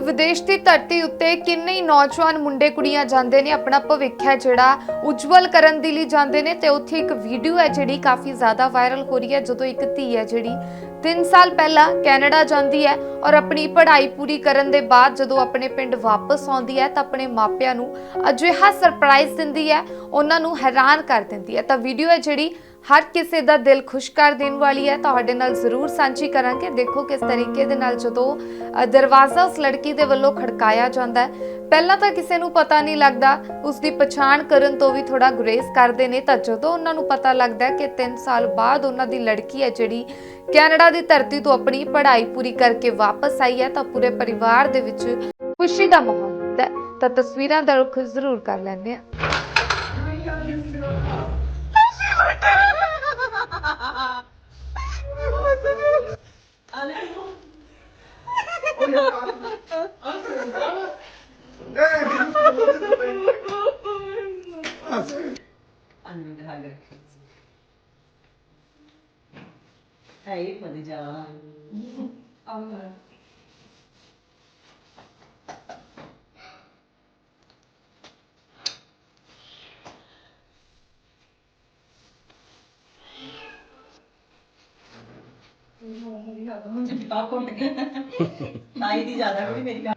ਵਿਦੇਸ਼ ਦੀ ਧਰਤੀ ਉੱਤੇ ਕਿੰਨੇ ਹੀ ਨੌਜਵਾਨ ਮੁੰਡੇ ਕੁੜੀਆਂ ਜਾਂਦੇ ਨੇ, ਆਪਣਾ ਭਵਿੱਖ ਹੈ ਜਿਹੜਾ ਉਜਵਲ ਕਰਨ ਦੇ ਲਈ ਜਾਂਦੇ ਨੇ ਤੇ ਉੱਥੇ ਇੱਕ ਵੀਡੀਓ ਹੈ ਜਿਹੜੀ ਕਾਫੀ ਜ਼ਿਆਦਾ ਵਾਇਰਲ ਹੋ ਰਹੀ ਹੈ, ਜਦੋਂ ਇੱਕ ਧੀ ਹੈ ਜਿਹੜੀ 3 ਸਾਲ ਪਹਿਲਾਂ ਕੈਨੇਡਾ ਜਾਂਦੀ ਹੈ ਔਰ ਆਪਣੀ ਪੜ੍ਹਾਈ ਪੂਰੀ ਕਰਨ ਦੇ ਬਾਅਦ ਜਦੋਂ ਆਪਣੇ ਪਿੰਡ ਵਾਪਸ ਆਉਂਦੀ ਹੈ ਤਾਂ ਆਪਣੇ ਮਾਪਿਆਂ ਨੂੰ ਅਜਿਹਾ ਸਰਪ੍ਰਾਈਜ਼ ਦਿੰਦੀ ਹੈ, ਉਹਨਾਂ ਨੂੰ ਹੈਰਾਨ ਕਰ ਦਿੰਦੀ ਹੈ। ਤਾਂ ਵੀਡੀਓ ਹੈ ਜਿਹੜੀ ਹਰ ਕਿਸੇ ਦਾ ਦਿਲ ਖੁਸ਼ ਕਰ ਦੇਣ ਵਾਲੀ ਹੈ। ਤੁਹਾਡੇ ਨਾਲ ਜ਼ਰੂਰ ਸਾਂਝੀ ਕਰਾਂਗੇ। ਦੇਖੋ ਕਿਸ ਤਰੀਕੇ ਦੇ ਨਾਲ ਜਦੋਂ ਦਰਵਾਜ਼ਾ ਉਸ ਲੜਕੀ ਦੇ ਵੱਲੋਂ ਖੜਕਾਇਆ ਜਾਂਦਾ ਹੈ। ਪਹਿਲਾਂ ਤਾਂ ਕਿਸੇ ਨੂੰ ਪਤਾ ਨਹੀਂ ਲੱਗਦਾ। ਉਸ ਦੀ ਪਛਾਣ ਕਰਨ ਤੋਂ ਵੀ ਥੋੜਾ ਗੁਰੇਜ਼ ਕਰਦੇ ਨੇ। ਤਾਂ ਜਦੋਂ ਉਹਨਾਂ ਨੂੰ ਪਤਾ ਲੱਗਦਾ ਕਿ 3 ਸਾਲ ਬਾਅਦ ਉਹਨਾਂ ਦੀ ਲੜਕੀ ਹੈ ਜਿਹੜੀ ਕੈਨੇਡਾ ਦੀ ਧਰਤੀ ਤੋਂ ਆਪਣੀ ਪੜ੍ਹਾਈ ਪੂਰੀ ਕਰਕੇ ਵਾਪਸ ਆਈ ਹੈ, ਤਾਂ ਪੂਰੇ ਪਰਿਵਾਰ ਦੇ ਵਿੱਚ ਖੁਸ਼ੀ ਦਾ ਮਾਹੌਲ ਹੁੰਦਾ ਹੈ। ਤਾਂ ਤਸਵੀਰਾਂ ਦਾ ਰੁਖ ਜ਼ਰੂਰ ਕਰ ਲੈਂਦੇ Annem de halde. Hayır, hadi canım. Allah'ım. ਹੈ ਮਦੀ ਜਾ ਨਾਈ ਦੀ ਜ਼ਿਆਦਾ ਕੋਈ ਮੇਰੀ ਗੱਲ।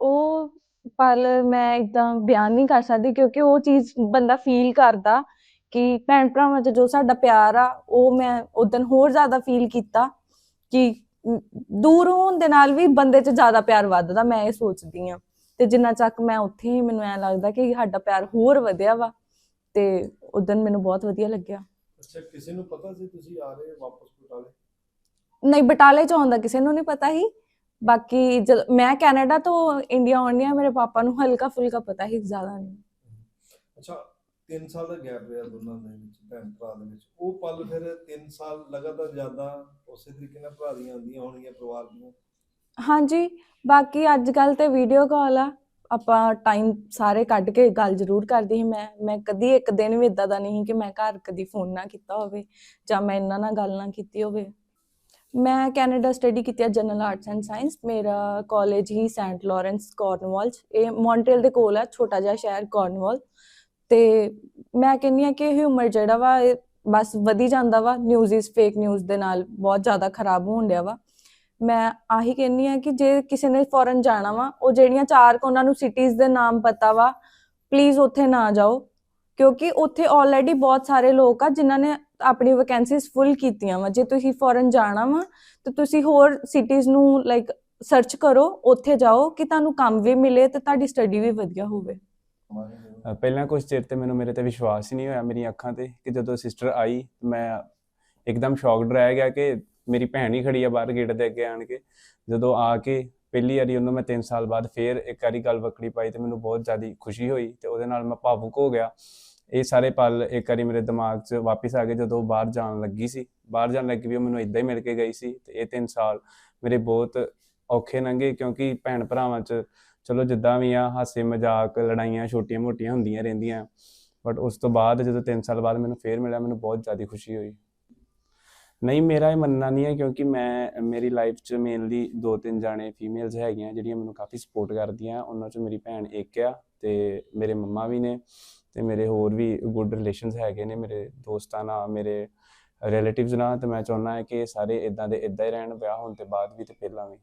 ਉਹ ਪਲ ਮੈਂ ਇਦਾਂ ਬਿਆਨ ਨਹੀਂ ਕਰ ਸਕਦੀ ਕਿਉਂਕਿ ਉਹ ਚੀਜ਼ ਬੰਦਾ ਫੀਲ ਕਰਦਾ ਕਿ ਭੈਣ ਭਰਾਵਾਂ 'ਚ ਜੋ ਸਾਡਾ ਪਿਆਰ ਆ, ਉਹ ਮੈਂ ਉਦੋਂ ਹੋਰ ਜ਼ਿਆਦਾ ਫੀਲ ਕੀਤਾ ਕਿ ਦੂਰ ਹੋਣ ਦੇ ਨਾਲ ਵੀ ਬੰਦੇ 'ਚ ਜ਼ਿਆਦਾ ਪਿਆਰ ਵੱਧਦਾ ਮੈਂ ਇਹ ਸੋਚਦੀ ਆ ਤੇ ਜਿੰਨਾ ਚੱਕ ਮੈਂ ਉੱਥੇ ਹੀ ਮੈਨੂੰ ਐ ਲੱਗਦਾ ਕਿ ਸਾਡਾ ਪਿਆਰ ਹੋਰ ਵਧਿਆ ਵਾ ਤੇ ਉਦੋਂ ਮੈਨੂੰ ਬਹੁਤ ਵਧੀਆ ਲੱਗਿਆ। ਅੱਛਾ ਕਿਸੇ ਨੂੰ ਪਤਾ ਸੀ ਤੁਸੀਂ ਆ ਰਹੇ ਵਾਪਸ ਬਟਾਲੇ? ਨਹੀਂ ਬਟਾਲੇ 'ਚ ਆਉਂਦਾ ਕਿਸੇ ਨੂੰ ਨਹੀਂ ਪਤਾ ਹੀ ਬਾਕੀ ਜਦ ਮੈਂ ਕੈਨੇਡਾ ਤੋਂ ਇੰਡੀਆ ਆਉਣੀ ਆ ਮੇਰੇ ਪਾਪਾ ਨੂੰ ਹਲਕਾ ਫੁਲਕਾ ਪਤਾ ਹੀ ਜ਼ਿਆਦਾ ਨਹੀਂ। ਅੱਛਾ 3 ਸਾਲ ਦਾ ਗੈਪ ਰਿਹਾ ਦੋਨਾਂ ਦੇ ਵਿੱਚ, ਭੈਣ ਭਰਾ ਦੇ ਵਿੱਚ। ਉਹ ਪਲ ਫਿਰ 3 ਸਾਲ ਲਗਾਤਾਰ ਜ਼ਿਆਦਾ ਉਸੇ ਤਰੀਕੇ ਨਾਲ ਭਰਾ ਦੀਆਂ ਆਉਂਦੀਆਂ ਹੋਣਗੀਆਂ, ਪਰਿਵਾਰ ਦੀਆਂ। ਹਾਂਜੀ, ਬਾਕੀ ਅੱਜ ਕੱਲ ਤੇ ਵੀਡੀਓ ਕਾਲ ਆ। ਆਪਾਂ ਟਾਈਮ ਸਾਰੇ ਕੱਢ ਕੇ ਗੱਲ ਜ਼ਰੂਰ ਕਰਦੀ ਸੀ। ਮੈਂ ਮੈਂ ਕਦੀ ਇੱਕ ਦਿਨ ਵੀ ਇਦਾਂ ਦਾ ਨਹੀਂ ਕਿ ਮੈਂ ਘਰ ਕਦੀ ਫੋਨ ਨਾ ਕੀਤਾ ਹੋਵੇ ਜਾਂ ਮੈਂ ਇਹਨਾਂ ਨਾਲ ਗੱਲ ਨਾ ਕੀਤੀ ਹੋਵੇ। ਮੈਂ ਕੈਨੇਡਾ ਸਟੱਡੀ ਕੀਤੀ ਹੈ ਜਨਰਲ ਆਰਟਸ ਐਂਡ ਸਾਇੰਸ ਮੇਰਾ ਕਾਲਜ ਹੀ ਸੈਂਟ ਲਾਰੈਂਸ ਕਾਰਨਵਾਲ ਇਹ ਮੌਂਟਰੀਅਲ ਦੇ ਕੋਲ ਆ, ਛੋਟਾ ਜਿਹਾ ਸ਼ਹਿਰ ਕਾਰਨਵਾਲ ਤੇ ਮੈਂ ਕਹਿੰਨੀ ਆ ਕਿ ਹਿਊਮਰ ਜਿਹੜਾ ਵਾ, ਇਹ ਬਸ ਵਧੀ ਜਾਂਦਾ ਵਾ ਨਿਊਜ਼ਸ ਫੇਕ ਨਿਊਜ਼ ਦੇ ਨਾਲ ਬਹੁਤ ਜ਼ਿਆਦਾ ਖਰਾਬ ਹੋਣ ਡਿਆ ਵਾ। ਮੈਂ ਆਹੀ ਕਹਿੰਨੀ ਆ ਕਿ ਜੇ ਕਿਸੇ ਨੇ ਫੋਰਨ ਜਾਣਾ ਵਾ, ਉਹ ਜਿਹੜੀਆਂ ਚਾਰ ਕੁ ਉਹਨਾਂ ਨੂੰ ਸਿਟੀਜ਼ ਦੇ ਨਾਮ ਪਤਾ ਵਾ ਪਲੀਜ਼ ਉੱਥੇ ਨਾ ਜਾਓ। ਕਿਉਂਕਿ ਉੱਥੇ ਆਲਰੇਡੀ ਬਹੁਤ ਸਾਰੇ ਲੋਕ ਆ ਜਿਨ੍ਹਾਂ ਨੇ ਆਪਣੀ ਵੈਕੈਂਸੀਜ਼ ਫੁੱਲ ਕੀਤੀਆਂ ਵਾ। ਜੇ ਤੁਸੀਂ ਫੋਰਨ ਜਾਣਾ ਵਾ, ਤੇ ਤੁਸੀਂ ਹੋਰ ਸਿਟੀਜ਼ ਨੂੰ ਲਾਈਕ ਸਰਚ ਕਰੋ, ਉੱਥੇ ਜਾਓ ਕਿ ਤੁਹਾਨੂੰ ਕੰਮ ਵੀ ਮਿਲੇ ਤੇ ਤੁਹਾਡੀ ਸਟੱਡੀ ਵੀ ਵਧੀਆ ਹੋਵੇ। ਪਹਿਲਾਂ ਕੁਝ ਚਿਰ ਤੇ ਮੈਨੂੰ ਮੇਰੇ ਤੇ ਵਿਸ਼ਵਾਸ ਹੀ ਨਹੀਂ ਹੋਇਆ ਮੇਰੀਆਂ ਅੱਖਾਂ ਤੇ ਕਿ ਜਦੋਂ ਸਿਸਟਰ ਆਈ ਮੈਂ ਇੱਕਦਮ ਸ਼ੌਕਡ ਰਹਿ ਗਿਆ ਕਿ ਮੇਰੀ ਭੈਣ ਹੀ ਖੜੀ ਆ ਬਾਹਰ ਗੇਟ ਦੇ ਅੱਗੇ ਆਣ ਕੇ। ਜਦੋਂ ਆ ਕੇ ਪਹਿਲੀ ਵਾਰੀ ਉਹਨੂੰ ਮੈਂ 3 ਸਾਲ ਬਾਅਦ ਫੇਰ ਇੱਕ ਵਾਰੀ ਗੱਲ ਵਕੜੀ ਪਾਈ ਤੇ ਮੈਨੂੰ ਬਹੁਤ ਜ਼ਿਆਦਾ ਖੁਸ਼ੀ ਹੋਈ ਤੇ ਉਹਦੇ ਨਾਲ ਮੈਂ ਭਾਵੁਕ ਹੋ ਗਿਆ। ਇਹ ਸਾਰੇ ਪਲ ਇੱਕ ਵਾਰੀ ਮੇਰੇ ਦਿਮਾਗ 'ਚ ਵਾਪਸ ਆ ਗਏ ਜਦੋਂ ਬਾਹਰ ਜਾਣ ਲੱਗੀ ਸੀ। ਬਾਹਰ ਜਾਣ ਲੱਗੀ ਵੀ ਉਹ ਮੈਨੂੰ ਇਦਾਂ ਹੀ ਮਿਲ ਕੇ ਗਈ ਸੀ ਤੇ ਇਹ 3 ਸਾਲ ਮੇਰੇ ਬਹੁਤ ਔਖੇ ਲੰਘੇ ਕਿਉਂਕਿ ਭੈਣ ਭਰਾਵਾਂ 'ਚ ਚਲੋ ਜਿੱਦਾਂ ਵੀ ਆ, ਹਾਸੇ ਮਜ਼ਾਕ ਲੜਾਈਆਂ ਛੋਟੀਆਂ ਮੋਟੀਆਂ ਹੁੰਦੀਆਂ ਰਹਿੰਦੀਆਂ। ਬਟ ਉਸ ਤੋਂ ਬਾਅਦ ਜਦੋਂ 3 ਸਾਲ ਬਾਅਦ ਮੈਨੂੰ ਫੇਰ ਮਿਲਿਆ, ਮੈਨੂੰ ਬਹੁਤ ਜ਼ਿਆਦਾ ਖੁਸ਼ੀ ਹੋਈ। ਨਹੀਂ, ਮੇਰਾ ਇਹ ਮੰਨਣਾ ਨਹੀਂ ਹੈ ਕਿਉਂਕਿ ਮੈਂ, ਮੇਰੀ ਲਾਈਫ 'ਚ ਮੇਨਲੀ ਦੋ ਤਿੰਨ ਜਾਣੇ ਫੀਮੇਲਸ ਹੈਗੀਆਂ ਜਿਹੜੀਆਂ ਮੈਨੂੰ ਕਾਫੀ ਸਪੋਰਟ ਕਰਦੀਆਂ। ਉਹਨਾਂ 'ਚ ਮੇਰੀ ਭੈਣ ਇੱਕ ਆ ਤੇ ਮੇਰੇ ਮੰਮਾ ਵੀ ਨੇ ਤੇ ਮੇਰੇ ਹੋਰ ਵੀ ਗੁੱਡ ਰਿਲੇਸ਼ਨਸ ਹੈਗੇ ਨੇ, ਮੇਰੇ ਦੋਸਤਾਂ ਨਾਲ, ਮੇਰੇ ਰਿਲੇਟਿਵਸ ਨਾਲ। ਤੇ ਮੈਂ ਚਾਹੁੰਦਾ ਹਾਂ ਕਿ ਸਾਰੇ ਇਦਾਂ ਦੇ ਇਦਾਂ ਹੀ ਰਹਿਣ, ਵਿਆਹ ਹੋਣ ਤੇ ਬਾਅਦ ਵੀ ਤੇ ਪਹਿਲਾਂ ਵੀ।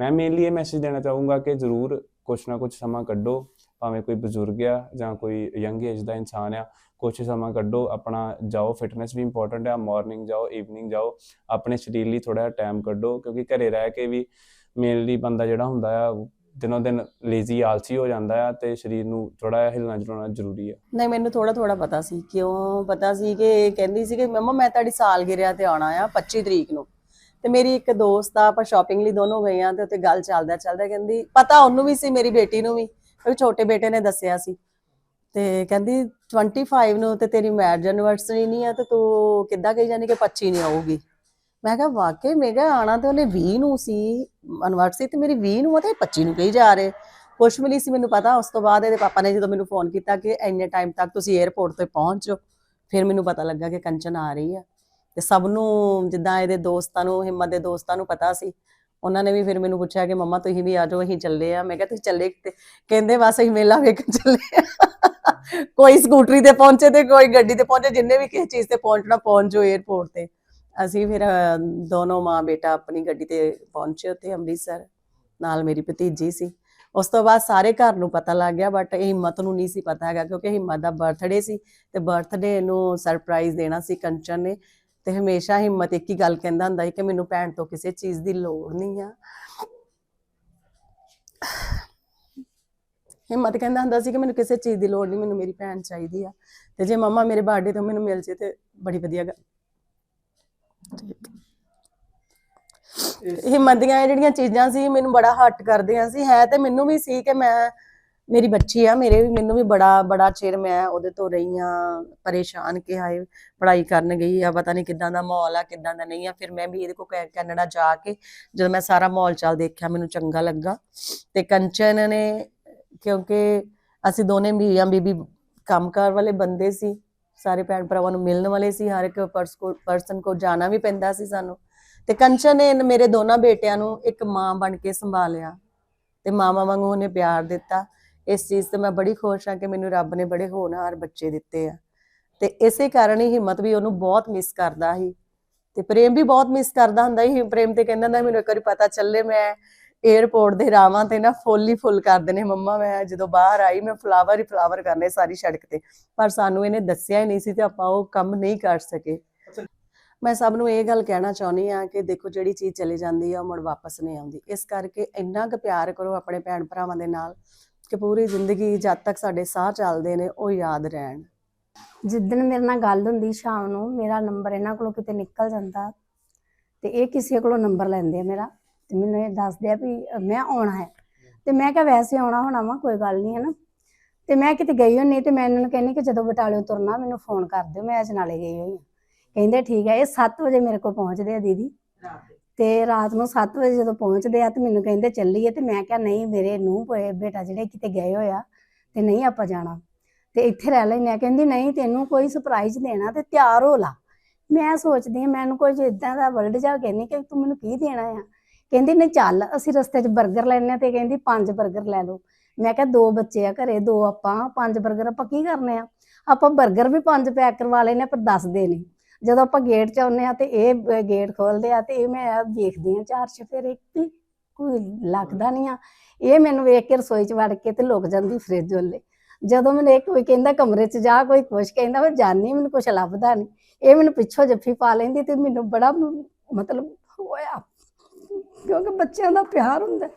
ਮੈਂ ਮੇਨਲੀ ਇਹ ਮੈਸੇਜ ਦੇਣਾ ਚਾਹੂੰਗਾ ਕਿ ਜ਼ਰੂਰ ਕੁਛ ਨਾ ਕੁਛ ਸਮਾਂ ਕੱਢੋ, ਭਾਵੇਂ ਕੋਈ ਬਜ਼ੁਰਗ ਆ ਜਾਂ ਕੋਈ ਯੰਗ ਏਜ ਦਾ ਇਨਸਾਨ ਆ, ਕੁਛ ਸਮਾਂ ਕੱਢੋ, ਆਪਣਾ ਜਾਓ ਫਿਟਨੈਸ ਵੀ ਇੰਪੋਰਟੈਂਟ ਆ ਮਾਰਨਿੰਗ ਜਾਓ ਈਵਨਿੰਗ ਜਾਓ, ਆਪਣੇ ਸਰੀਰ ਲਈ ਥੋੜਾ ਟਾਈਮ ਕੱਢੋ, ਕਿਉਂਕਿ ਘਰੇ ਰਹਿ ਕੇ ਵੀ ਮੇਨਲੀ ਬੰਦਾ ਜਿਹੜਾ ਹੁੰਦਾ ਆ ਦਿਨੋਂ ਦਿਨ ਲੇਜ਼ੀ ਆਲਸੀ ਹੋ ਜਾਂਦਾ ਆ ਤੇ ਸਰੀਰ ਨੂੰ ਥੋੜਾ ਜਿਹਾ ਹਿਲਣਾ ਜੁਲਣਾ ਜ਼ਰੂਰੀ ਆ। ਨਹੀਂ, ਮੈਨੂੰ ਥੋੜਾ ਥੋੜਾ ਪਤਾ ਸੀ, ਕਿਉਂ ਪਤਾ ਸੀ ਕਿ ਕਹਿੰਦੀ ਸੀ ਕਿ ਮੰਮਾ ਮੈਂ ਤੁਹਾਡੀ ਸਾਲਗਿਰਿਆ ਤੇ ਆਉਣਾ ਆ 25 ਤਰੀਕ ਨੂੰ। ਤੇ ਮੇਰੀ ਇੱਕ ਦੋਸਤ ਆ ਆਪਾਂ ਸ਼ਾਪਿੰਗ ਲਈ ਦੋਨੋਂ ਗਏ ਆ ਤੇ ਉੱਥੇ ਗੱਲ ਚੱਲਦਾ ਚੱਲਦਾ ਕਹਿੰਦੀ, ਪਤਾ ਉਹਨੂੰ ਵੀ ਸੀ, ਮੇਰੀ ਬੇਟੀ ਨੂੰ ਵੀ, ਉਹ ਛੋਟੇ ਬੇਟੇ ਨੇ ਦੱਸਿਆ ਸੀ। ਤੇ ਕਹਿੰਦੀ 25 ਨੂੰ ਤੇ ਤੇਰੀ ਮੈਰਿਜ ਐਨਵਰਸਰੀ ਨਹੀਂ ਆ ਤੇ ਤੂੰ ਕਿੱਦਾਂ ਕਹੀ ਜਾਨੀ ਕਿ 25 ਨਹੀਂ ਆਊਗੀ। ਮੈਂ ਕਿਹਾ, ਵਾਕਈ ਮੈਂ ਕਿਹਾ, ਆਣਾ ਤੇ ਉਹਨੇ 20 ਨੂੰ ਸੀ ਐਨਵਰਸਰੀ ਤੇ ਮੇਰੀ 20 ਨੂੰ ਆ ਤੇ 25 ਨੂੰ ਕਹੀ ਜਾ ਰਹੇ। ਕੁਛ ਵੀ ਨਹੀਂ ਸੀ ਮੈਨੂੰ ਪਤਾ, ਉਸ ਤੋਂ ਬਾਅਦ ਇਹਦੇ ਪਾਪਾ ਨੇ ਜਦੋਂ ਮੈਨੂੰ ਫੋਨ ਕੀਤਾ ਕਿ ਇੰਨੇ ਟਾਈਮ ਤੱਕ ਤੁਸੀਂ 에ਅਰਪੋਰਟ ਤੇ ਪਹੁੰਚ ਜਾਓ, ਫਿਰ ਮੈਨੂੰ ਪਤਾ ਲੱਗਾ ਕਿ ਕੰਚਨ ਆ ਰਹੀ ਆ। ਤੇ ਸਭ ਨੂੰ ਜਿੱਦਾਂ ਇਹਦੇ ਦੋਸਤਾਂ ਨੂੰ ਹਿੰਮਤ ਦੇ ਦੋਸਤਾਂ ਨੂੰ ਪਤਾ ਸੀ। ਉਹਨਾਂ ਨੇ ਵੀ ਫਿਰ ਮੈਨੂੰ ਪੁੱਛਿਆ ਕਿ ਮੰਮਾ ਤੁਸੀਂ ਵੀ ਆ ਜਾਓ ਅਸੀਂ ਚੱਲੇ ਆ। ਮੈਂ ਕਿਹਾ ਤੁਸੀਂ ਚੱਲੇ ਕਿਤੇ ਕਹਿੰਦੇ ਬਸ ਅਸੀਂ ਮੇਲਾ ਵੇਖਣ ਚੱਲੇ ਆ। ਕੋਈ ਸਕੂਟਰੀ ਤੇ ਪਹੁੰਚੇ ਤੇ ਕੋਈ ਗੱਡੀ ਤੇ ਪਹੁੰਚੇ ਜਿੰਨੇ ਵੀ ਕਿਸੇ ਚੀਜ਼ ਤੇ ਪਹੁੰਚਣਾ ਪਹੁੰਚ ਜਾਓ 에ਅਰਪੋਰਟ ਤੇ। ਅਸੀਂ ਫਿਰ ਅਹ, ਦੋਨੋਂ ਮਾਂ ਬੇਟਾ ਆਪਣੀ ਗੱਡੀ ਤੇ ਪਹੁੰਚੇ ਉੱਥੇ ਅੰਮ੍ਰਿਤਸਰ। ਨਾਲ ਮੇਰੀ ਭਤੀਜੀ ਸੀ। ਉਸ ਤੋਂ ਬਾਅਦ ਸਾਰੇ ਘਰ ਨੂੰ ਪਤਾ ਲੱਗ ਗਿਆ ਬਟ ਹਿੰਮਤ ਨੂੰ ਨਹੀਂ ਸੀ ਪਤਾ ਹੈਗਾ ਕਿਉਂਕਿ ਹਿੰਮਤ ਦਾ ਬਰਥਡੇ ਸੀ ਤੇ ਬਰਥਡੇ ਨੂੰ ਸਰਪ੍ਰਾਈਜ਼ ਦੇਣਾ ਸੀ ਕੰਚਨ ਨੇ। ਤੇ ਹਮੇਸ਼ਾ ਹਿੰਮਤ ਇੱਕ ਹੀ ਗੱਲ ਕਹਿੰਦਾ ਹੁੰਦਾ ਸੀ ਕਿ ਮੈਨੂੰ ਭੈਣ ਤੋਂ ਕਿਸੇ ਚੀਜ਼ ਦੀ ਲੋੜ ਨਹੀਂ ਆ। ਹਿੰਮਤ ਕਹਿੰਦਾ ਹੁੰਦਾ ਸੀ ਕਿ ਮੈਨੂੰ ਕਿਸੇ ਚੀਜ਼ ਦੀ ਲੋੜ ਨਹੀਂ ਮੈਨੂੰ ਮੇਰੀ ਭੈਣ ਚਾਹੀਦੀ ਆ। ਤੇ ਜੇ ਮੰਮਾ ਮੇਰੇ ਬਰਥਡੇ ਤੇ ਮੈਨੂੰ ਮਿਲ ਜੇ ਤੇ ਬੜੀ ਵਧੀਆ ਗੱਲ। ਹਿੰਮਤ ਦੀਆਂ ਜਿਹੜੀਆਂ ਚੀਜ਼ਾਂ ਸੀ ਮੈਨੂੰ ਬੜਾ ਹੱਟ ਕਰਦੀਆਂ ਸੀ। ਹੈ ਤੇ ਮੈਨੂੰ ਵੀ ਸੀ ਕਿ ਮੈਂ ਮੇਰੀ ਬੱਚੀ ਆ, ਮੇਰੇ ਵੀ, ਮੈਨੂੰ ਵੀ ਬੜਾ ਬੜਾ ਚਿਰ ਮੈਂ ਉਹਦੇ ਤੋਂ ਰਹੀ ਆ, ਪਰੇਸ਼ਾਨ ਕਿ ਹਾਏ, ਪੜ੍ਹਾਈ ਕਰਨ ਗਈ ਆ, ਪਤਾ ਨਹੀਂ ਕਿੱਦਾਂ ਦਾ ਮਾਹੌਲ ਆ, ਕਿੱਦਾਂ ਦਾ ਨਹੀਂ ਆ, ਫਿਰ ਮੈਂ ਵੀ ਇਹਦੇ ਕੋਲ ਕੈਨੇਡਾ ਜਾ ਕੇ ਜਦੋਂ ਮੈਂ ਸਾਰਾ ਮਾਹੌਲ ਚਾਲ ਦੇਖਿਆ, ਮੈਨੂੰ ਚੰਗਾ ਲੱਗਾ ਤੇ ਕੰਚਨ ਨੇ, ਕਿਉਂਕਿ ਅਸੀਂ ਦੋਨੇ ਮੀਆਂ ਬੀਬੀ ਕੰਮਕਾਰ ਵਾਲੇ ਬੰਦੇ ਸੀ, ਸਾਰੇ ਭੈਣ ਭਰਾਵਾਂ ਨੂੰ ਮਿਲਣ ਵਾਲੇ ਸੀ, ਹਰ ਇੱਕ ਪਰਸਨ ਕੋ ਜਾਣਾ ਵੀ ਪੈਂਦਾ ਸੀ ਸਾਨੂੰ ਤੇ ਕੰਚਨ ਨੇ ਮੇਰੇ ਦੋਨਾਂ ਬੇਟਿਆਂ ਨੂੰ ਇੱਕ ਮਾਂ ਬਣ ਕੇ ਸੰਭਾਲਿਆ ਤੇ ਮਾਵਾਂ ਵਾਂਗੂ ਉਹਨੇ ਪਿਆਰ ਦਿੱਤਾ ਇਸ ਚੀਜ਼ ਤੇ ਮੈਂ ਬੜੀ ਖੁਸ਼ ਹਾਂ ਕਿ ਮੈਨੂੰ ਰੱਬ ਨੇ ਬੜੇ ਹੋਣਹਾਰ ਬੱਚੇ ਦਿੱਤੇ ਆ। ਤੇ ਇਸੇ ਕਾਰਨ ਹੀ ਹਿੰਮਤ ਵੀ ਉਹਨੂੰ ਬਹੁਤ ਮਿਸ ਕਰਦਾ ਸੀ। ਤੇ ਪ੍ਰੇਮ ਵੀ ਬਹੁਤ ਮਿਸ ਕਰਦਾ ਹੁੰਦਾ ਸੀ। ਪ੍ਰੇਮ ਤੇ ਕਹਿੰਦਾ ਹੁੰਦਾ ਮੈਨੂੰ ਇੱਕ ਵਾਰੀ ਪਤਾ ਚੱਲੇ ਮੈਂ 에ਅਰਪੋਰਟ ਦੇ ਰਾਵਾਂ ਤੇ ਨਾ ਫੁੱਲ ਹੀ ਫੁੱਲ ਕਰ ਦੇਣੇ। ਮੰਮਾ, ਮੈਂ ਜਦੋਂ ਬਾਹਰ ਆਈ, ਮੈਂ ਫਲਾਵਰ ਹੀ ਫਲਾਵਰ ਕਰਨੇ ਸਾਰੀ ਸੜਕ ਤੇ। ਪਰ ਸਾਨੂੰ ਇਹਨੇ ਦੱਸਿਆ ਹੀ ਨਹੀਂ ਸੀ ਤੇ ਆਪਾਂ ਉਹ ਕੰਮ ਨਹੀਂ ਕਰ ਸਕੇ। ਮੈਂ ਸਭ ਨੂੰ ਇਹ ਗੱਲ ਕਹਿਣਾ ਚਾਹੁੰਦੀ ਆ ਕਿ ਦੇਖੋ ਜਿਹੜੀ ਚੀਜ਼ ਚਲੀ ਜਾਂਦੀ ਆ, ਉਹ ਮੁੜ ਵਾਪਸ ਨਹੀਂ ਆਉਂਦੀ। ਇਸ ਕਰਕੇ ਇੰਨਾ ਕੁ ਪਿਆਰ ਕਰੋ ਆਪਣੇ ਭੈਣ ਭਰਾਵਾਂ ਦੇ ਨਾਲ। ਕਿ ਪੂਰੀ ਜ਼ਿੰਦਗੀ ਜਦ ਤੱਕ ਸਾਡੇ ਸਾਹ ਚੱਲਦੇ ਨੇ, ਉਹ ਯਾਦ ਰਹਿਣ। ਜਿੱਦਣ ਮੇਰੇ ਨਾਲ ਗੱਲ ਹੁੰਦੀ ਸ਼ਾਮ ਨੂੰ, ਮੇਰਾ ਨੰਬਰ ਇਹਨਾਂ ਕੋਲੋਂ ਕਿਤੇ ਨਿਕਲ ਜਾਂਦਾ ਤੇ ਇਹ ਕਿਸੇ ਕੋਲੋਂ ਨੰਬਰ ਲੈਂਦੇ ਆ ਮੇਰਾ ਤੇ ਮੈਨੂੰ ਇਹ ਦੱਸਦੇ ਆ ਵੀ ਮੈਂ ਆਉਣਾ ਹੈ। ਤੇ ਮੈਂ ਕਿਹਾ ਵੈਸੇ ਆਉਣਾ ਹੋਣਾ ਵਾ, ਕੋਈ ਗੱਲ ਨਹੀਂ ਹੈ ਨਾ। ਤੇ ਮੈਂ ਕਿਤੇ ਗਈ ਹੋਣੀ ਤੇ ਮੈਂ ਇਹਨਾਂ ਨੂੰ ਕਹਿੰਦੀ ਕਿ ਜਦੋਂ ਬਟਾਲਿਓ ਤੁਰਨਾ, ਮੈਨੂੰ ਫੋਨ ਕਰ ਦਿਓ, ਮੈਂ ਅਜਨਾਲੇ ਗਈ ਹੋਈ ਹਾਂ। ਕਹਿੰਦੇ ਠੀਕ ਹੈ, ਇਹ 7 ਵਜੇ ਮੇਰੇ ਕੋਲ ਪਹੁੰਚਦੇ ਆ ਦੀਦੀ। ਤੇ ਰਾਤ ਨੂੰ 7 ਵਜੇ ਜਦੋਂ ਪਹੁੰਚਦੇ ਆ ਤੇ ਮੈਨੂੰ ਕਹਿੰਦੇ ਚੱਲੀਏ ਤੇ ਮੈਂ ਕਿਹਾ ਨਹੀਂ ਮੇਰੇ ਨੂੰ ਬੇਟਾ ਜਿਹੜੇ ਕਿਤੇ ਗਏ ਹੋਇਆ ਤੇ ਨਹੀਂ ਆਪਾਂ ਜਾਣਾ। ਤੇ ਇੱਥੇ ਰਹਿ ਲੈਨੇ ਆ। ਕਹਿੰਦੀ ਨਹੀਂ ਤੈਨੂੰ ਕੋਈ ਸਰਪ੍ਰਾਈਜ਼ ਦੇਣਾ ਤੇ ਤਿਆਰ ਹੋ ਲਾ। ਮੈਂ ਸੋਚਦੀ ਮੈਨੂੰ ਕੁਝ ਇਦਾਂ ਦਾ ਵਰਲਡ ਜਾ ਕਹਿੰਦੀ ਕਿ ਤੂੰ ਮੈਨੂੰ ਕੀ ਦੇਣਾ ਆ? ਕਹਿੰਦੀ ਨਹੀਂ ਚੱਲ, ਅਸੀਂ ਰਸਤੇ 'ਚ 버ਗਰ ਲੈਣੇ ਆ ਤੇ ਕਹਿੰਦੀ ਪੰਜ 버ਗਰ ਲੈ ਲਓ। ਮੈਂ ਕਿਹਾ ਦੋ ਬੱਚੇ ਆ ਘਰੇ, ਦੋ ਆਪਾਂ, ਪੰਜ 버ਗਰ ਆਪਾਂ ਕੀ ਕਰਨੇ ਆ? ਆਪਾਂ 버ਗਰ ਵੀ ਪੰਜ ਪੈਕ ਕਰਵਾ ਲੈਣੇ ਪਰ ਦੱਸ ਦੇਣੇ ਜਦੋਂ ਆਪਾਂ ਗੇਟ 'ਚ ਆਉਂਦੇ ਆ ਤੇ ਇਹ ਗੇਟ ਖੋਲਦੇ ਆ ਤੇ ਇਹ ਮੈਂ ਵੇਖਦੀ ਆ ਚਾਰ ਚਫੇਰੇ ਇੱਕ ਕੋਈ ਲੱਗਦਾ ਨਹੀਂ ਆ। ਇਹ ਮੈਨੂੰ ਵੇਖ ਕੇ ਰਸੋਈ 'ਚ ਵੜ ਕੇ ਤੇ ਲੁਕ ਜਾਂਦੀ ਫ੍ਰਿਜ ਵੱਲੇ। ਜਦੋਂ ਮੈਨੂੰ ਇਹ ਕੋਈ ਕਹਿੰਦਾ ਕਮਰੇ 'ਚ ਜਾ, ਕੋਈ ਕੁਛ ਕਹਿੰਦਾ, ਮੈਂ ਜਾਣੀ, ਮੈਨੂੰ ਕੁਛ ਲੱਭਦਾ ਨਹੀਂ। ਇਹ ਮੈਨੂੰ ਪਿੱਛੋਂ ਜੱਫੀ ਪਾ ਲੈਂਦੀ ਤੇ ਮੈਨੂੰ ਬੜਾ ਮਤਲਬ ਹੋਇਆ। ਕਿਉਂਕਿ ਬੱਚਿਆਂ ਦਾ ਪਿਆਰ ਹੁੰਦਾ।